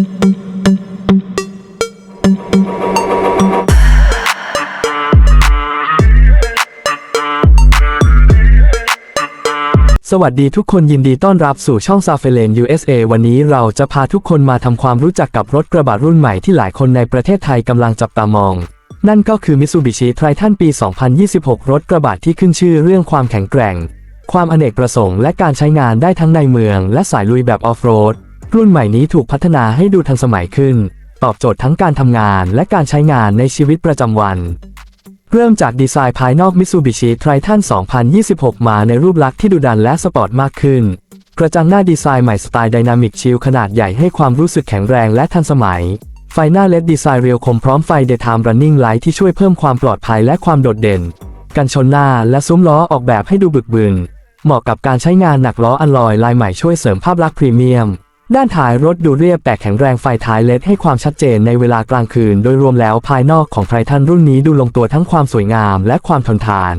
สวัสดีทุกคนยินดีต้อนรับสู่ช่องซาเฟเลน USA วันนี้เราจะพาทุกคนมาทำความรู้จักกับรถกระบะรุ่นใหม่ที่หลายคนในประเทศไทยกำลังจับตามอง นั่นก็คือ Mitsubishi Triton ปี 2026 รถกระบะที่ขึ้นชื่อเรื่องความแข็งแกร่ง ความอเนกประสงค์และการใช้งานได้ทั้งในเมืองและสายลุยแบบออฟโรด รุ่นใหม่นี้ถูกพัฒนาให้ดูทันสมัยขึ้น ตอบโจทย์ทั้งการทำงานและการใช้งานในชีวิตประจำวัน เริ่มจากดีไซน์ภายนอก Mitsubishi Triton 2026 มาในรูปลักษณ์ที่ดุดันและสปอร์ตมากขึ้น กระจังหน้าดีไซน์ใหม่สไตล์ไดนามิกชิลขนาดใหญ่ให้ความรู้สึกแข็งแรงและทันสมัย ไฟหน้าเลดดีไซน์เรียวคมพร้อมไฟ Daytime Running Light ที่ช่วยเพิ่มความปลอดภัยและความโดดเด่น กันชนหน้าและซุ้มล้อออกแบบให้ดูบึกบึนเหมาะกับการใช้งานหนักล้ออัลลอยลายใหม่ช่วยเสริมภาพลักษณ์พรีเมียม ด้านท้ายรถดูเรียบแต่แข็งแรงไฟท้ายเล็ดให้ความชัดเจนในเวลากลางคืน โดยรวมแล้วภายนอกของไททันรุ่นนี้ดูลงตัวทั้งความสวยงามและความทนทาน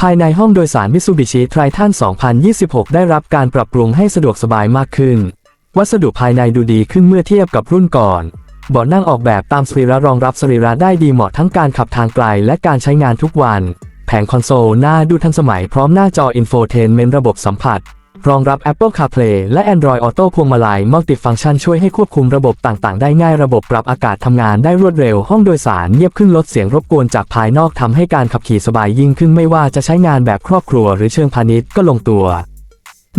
ภายในห้องโดยสาร Mitsubishi Triton 2026 ได้รับการปรับปรุงให้สะดวกสบายมากขึ้น วัสดุภายในดูดีขึ้นเมื่อเทียบกับรุ่นก่อนเบาะนั่งออกแบบตามสรีระรองรับสรีระได้ดีเหมาะทั้งการขับทางไกลและการใช้งานทุกวัน แผงคอนโซลหน้าดูทันสมัยพร้อมหน้าจอ Infotainment ระบบสัมผัส รองรับ Apple CarPlay และ Android Auto พวงมาลัย Multifunction ช่วยให้ควบคุมระบบต่างๆ ได้ง่ายระบบปรับอากาศทำงานได้รวดเร็ว ห้องโดยสารเงียบขึ้นลดเสียงรบกวนจากภายนอกทำให้การขับขี่สบายยิ่งขึ้นไม่ว่าจะใช้งานแบบครอบครัวหรือเชิงพาณิชย์ก็ลงตัว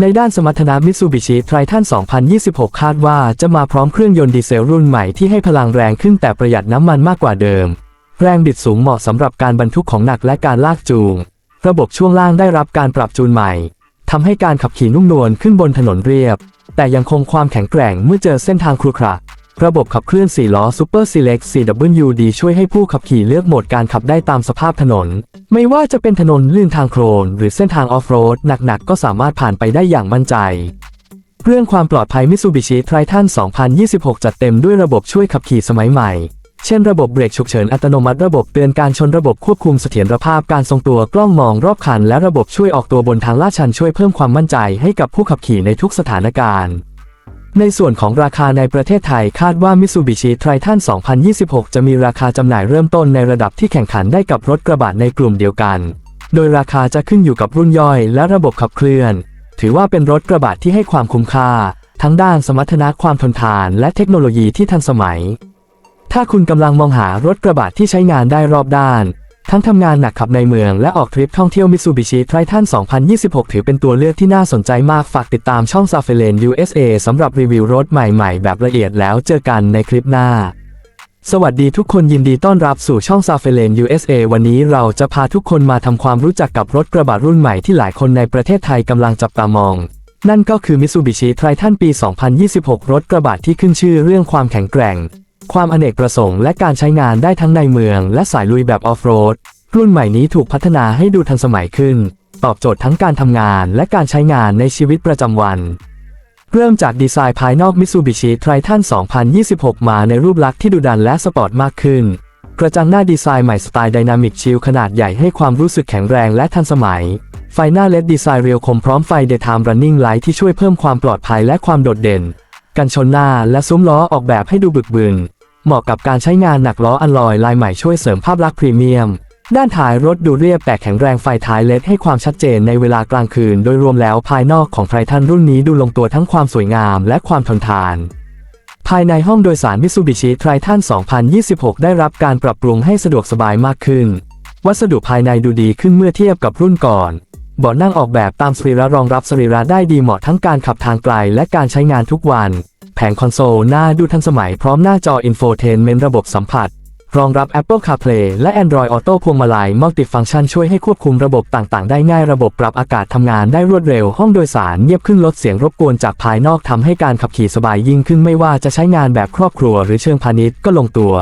ในด้านสมรรถนะ Mitsubishi Triton 2026 คาดว่าจะมาพร้อมเครื่องยนต์ดีเซลรุ่นใหม่ที่ให้พลังแรงขึ้นแต่ประหยัดน้ำมันมากกว่าเดิม แรงบิดสูงเหมาะสำหรับการบรรทุกของหนักและการลากจูง ระบบช่วงล่างได้รับการปรับจูนใหม่ ทำให้การขับขี่นุ่มนวลขึ้นบนถนนเรียบ แต่ยังคงความแข็งแกร่งเมื่อเจอเส้นทางครุขระระบบขับเคลื่อน4ล้อ Super Select 4WD ช่วยให้ผู้ขับขี่เลือกโหมดการขับได้ตามสภาพถนน ไม่ว่าจะเป็นถนนลื่นทางโคลน หรือเส้นทางออฟโรดหนักๆ ก็สามารถผ่านไปได้อย่างมั่นใจ เรื่องความปลอดภัย Mitsubishi Triton 2026 จัดเต็มด้วยระบบช่วยขับขี่สมัยใหม่ เช่นระบบเบรกฉุกเฉินอัตโนมัติระบบเตือนการชนระบบควบคุมเสถียรภาพการทรงตัวกล้องมองรอบคัน และระบบช่วยออกตัวบนทางลาดชันช่วยเพิ่มความมั่นใจให้กับผู้ขับขี่ในทุกสถานการณ์ในส่วนของราคาในประเทศไทยคาดว่า Mitsubishi Triton 2026 จะมีราคาจำหน่ายเริ่มต้นในระดับที่แข่งขันได้กับรถกระบะในกลุ่มเดียวกัน โดยราคาจะขึ้นอยู่กับรุ่นย่อยและระบบขับเคลื่อน ถือว่าเป็นรถกระบะที่ให้ความคุ้มค่า ทั้งด้านสมรรถนะความทนทานและเทคโนโลยีที่ทันสมัย ถ้าคุณกำลังมองหารถกระบะที่ใช้งานได้รอบด้าน ทั้งทำงานหนักขับในเมืองและออกทริปท่องเที่ยว Mitsubishi Triton 2026 ถือเป็นตัวเลือกที่น่าสนใจมากฝากติดตามช่อง s a f e l a n USA สำหรับรีวิวรถใหม่ๆ แบบละเอียดแล้วเจอกันในคลิปหน้า สวัสดีทุกคนยินดีต้อนรับสู่ช่อง s a f e l a n USA วันนี้เราจะพาทุกคนมาทำความรู้จักกับรถกระบะรุ่นใหม่ที่หลายคนในประเทศไทยกำลังจับตามองนั่นก็คือ Mitsubishi Triton ปี 2026 รถกระบะที่ขึ้นชื่อเรื่องความแข็งแกร่ง ความอเนกประสงค์และการใช้งานได้ทั้งในเมืองและสายลุยแบบออฟโรด รุ่นใหม่นี้ถูกพัฒนาให้ดูทันสมัยขึ้น ตอบโจทย์ทั้งการทำงานและการใช้งานในชีวิตประจำวัน เริ่มจากดีไซน์ภายนอก Mitsubishi Triton 2026 มาในรูปลักษณ์ที่ดุดันและสปอร์ตมากขึ้น กระจังหน้าดีไซน์ใหม่สไตล์ไดนามิกชิลขนาดใหญ่ให้ความรู้สึกแข็งแรงและทันสมัย ไฟหน้าเลดดีไซน์เรียวคมพร้อมไฟ Daytime Running Light ที่ช่วยเพิ่มความปลอดภัยและความโดดเด่น กันชนหน้าและซุ้มล้อออกแบบให้ดูบึกบึน เหมาะกับการใช้งานหนักล้ออัลลอยลายใหม่ช่วยเสริมภาพลักษณ์พรีเมียม ด้านท้ายรถดูเรียบแต่แข็งแรงไฟท้ายเลดให้ความชัดเจนในเวลากลางคืน โดยรวมแล้วภายนอกของไททันรุ่นนี้ดูลงตัวทั้งความสวยงามและความทนทาน ภายในห้องโดยสาร Mitsubishi Triton 2026 ได้รับการปรับปรุงให้สะดวกสบายมากขึ้น วัสดุภายในดูดีขึ้นเมื่อเทียบกับรุ่นก่อน เบาะนั่งออกแบบตามสรีระรองรับสรีระได้ดีเหมาะทั้งการขับทางไกลและการใช้งานทุกวัน แผงคอนโซลหน้าดูทันสมัยพร้อมหน้าจอ Infotainment ระบบสัมผัส รองรับ Apple CarPlay และ Android Auto พวงมาลัย Multifunction ช่วยให้ควบคุมระบบต่างๆ ได้ง่ายระบบปรับอากาศทำงานได้รวดเร็วห้องโดยสารเงียบขึ้นลดเสียงรบกวนจากภายนอกทำให้การขับขี่สบายยิ่งขึ้นไม่ว่าจะใช้งานแบบครอบครัว หรือเชิงพาณิชย์ก็ลงตัว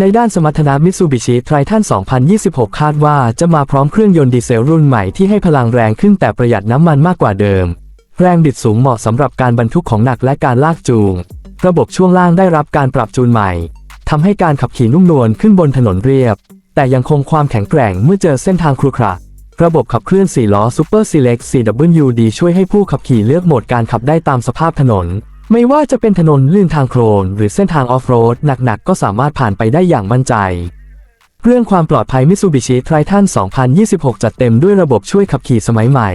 ในด้านสมรรถนะ Mitsubishi Triton 2026 คาดว่าจะมาพร้อมเครื่องยนต์ดีเซลรุ่นใหม่ที่ให้พลังแรงขึ้นแต่ประหยัดน้ำมันมากกว่าเดิม แรงบิดสูงเหมาะสำหรับการบรรทุกของหนักและการลากจูง ระบบช่วงล่างได้รับการปรับจูนใหม่ทำให้การขับขี่นุ่มนวลขึ้นบนถนนเรียบ แต่ยังคงความแข็งแกร่งเมื่อเจอเส้นทางครุขระระบบขับเคลื่อน4ล้อ Super Select 4WD ช่วยให้ผู้ขับขี่เลือกโหมดการขับได้ตามสภาพถนน ไม่ว่าจะเป็นถนนลื่นทางโคลนหรือเส้นทางออฟโรดหนักๆ ก็สามารถผ่านไปได้อย่างมั่นใจ เรื่องความปลอดภัย Mitsubishi Triton 2026 จัดเต็มด้วยระบบช่วยขับขี่สมัยใหม่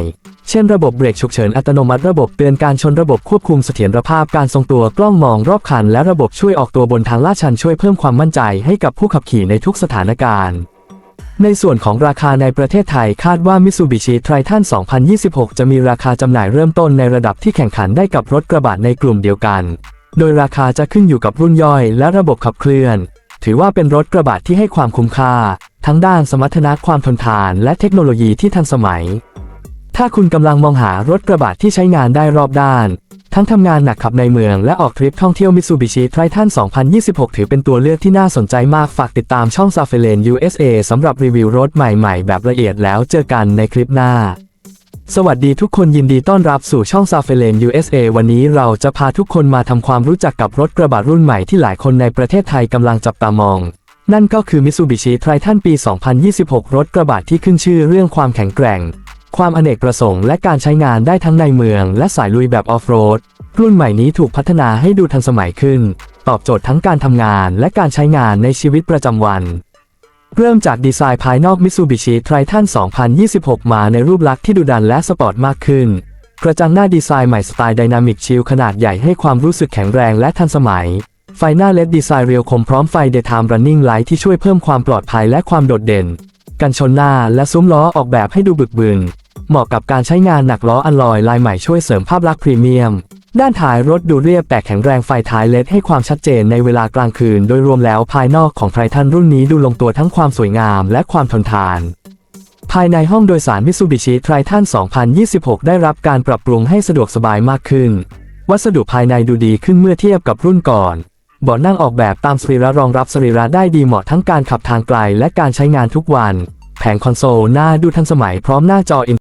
เช่นระบบเบรกฉุกเฉินอัตโนมัติระบบเตือนการชนระบบควบคุมเสถียรภาพการทรงตัวกล้องมองรอบคัน และระบบช่วยออกตัวบนทางลาดชันช่วยเพิ่มความมั่นใจให้กับผู้ขับขี่ในทุกสถานการณ์ ในส่วนของราคาในประเทศไทยคาดว่า Mitsubishi Triton 2026 จะมีราคาจำหน่ายเริ่มต้นในระดับที่แข่งขันได้กับรถกระบะในกลุ่มเดียวกัน โดยราคาจะขึ้นอยู่กับรุ่นย่อยและระบบขับเคลื่อน ถือว่าเป็นรถกระบะที่ให้ความคุ้มค่า ทั้งด้านสมรรถนะความทนทาน และเทคโนโลยีที่ทันสมัย ถ้าคุณกำลังมองหารถกระบะที่ใช้งานได้รอบด้าน ทั้งทำงานหนักขับในเมืองและออกทริปท่องเที่ยว Mitsubishi Triton 2026 ถือเป็นตัวเลือกที่น่าสนใจมากฝากติดตามช่อง s a f e l a n USA สำหรับรีวิวรถใหม่ๆ แบบละเอียดแล้วเจอกันในคลิปหน้า สวัสดีทุกคนยินดีต้อนรับสู่ช่อง s a f e l a n USA วันนี้เราจะพาทุกคนมาทำความรู้จักกับรถกระบะรุ่นใหม่ที่หลายคนในประเทศไทยกำลังจับตามองนั่นก็คือ Mitsubishi Triton ปี 2026 รถกระบะที่ขึ้นชื่อเรื่องความแข็งแกร่ง ความอเนกประสงค์และการใช้งานได้ทั้งในเมือง และสายลุยแบบออฟโรด รุ่นใหม่นี้ถูกพัฒนาให้ดูทันสมัยขึ้น ตอบโจทย์ทั้งการทำงานและการใช้งานในชีวิตประจำวัน เริ่มจากดีไซน์ภายนอก Mitsubishi Triton 2026 มาในรูปลักษณ์ที่ดุดันและสปอร์ตมากขึ้น กระจังหน้าดีไซน์ใหม่สไตล์ Dynamic Shield ขนาดใหญ่ให้ความรู้สึกแข็งแรงและทันสมัย ไฟหน้า LED ดีไซน์เรียวคมพร้อมไฟ Daytime Running Light ที่ช่วยเพิ่มความปลอดภัยและความโดดเด่น กันชนหน้าและซุ้มล้อออกแบบให้ดูบึกบึน เหมาะกับการใช้งานหนักล้ออัลลอยลายใหม่ช่วยเสริมภาพลักษณ์พรีเมียม ด้านท้ายรถดูเรียบแต่แข็งแรงไฟท้ายเลดให้ความชัดเจนในเวลากลางคืน โดยรวมแล้วภายนอกของไททันรุ่นนี้ดูลงตัวทั้งความสวยงามและความทนทานภายในห้องโดยสาร Mitsubishi Triton 2026 ได้รับการปรับปรุงให้สะดวกสบายมากขึ้น วัสดุภายในดูดีขึ้นเมื่อเทียบกับรุ่นก่อน เบาะนั่งออกแบบตามสรีระรองรับสรีระได้ดีเหมาะทั้งการขับทางไกลและการใช้งานทุกวัน แผงคอนโซลหน้าดูทันสมัยพร้อมหน้าจออิน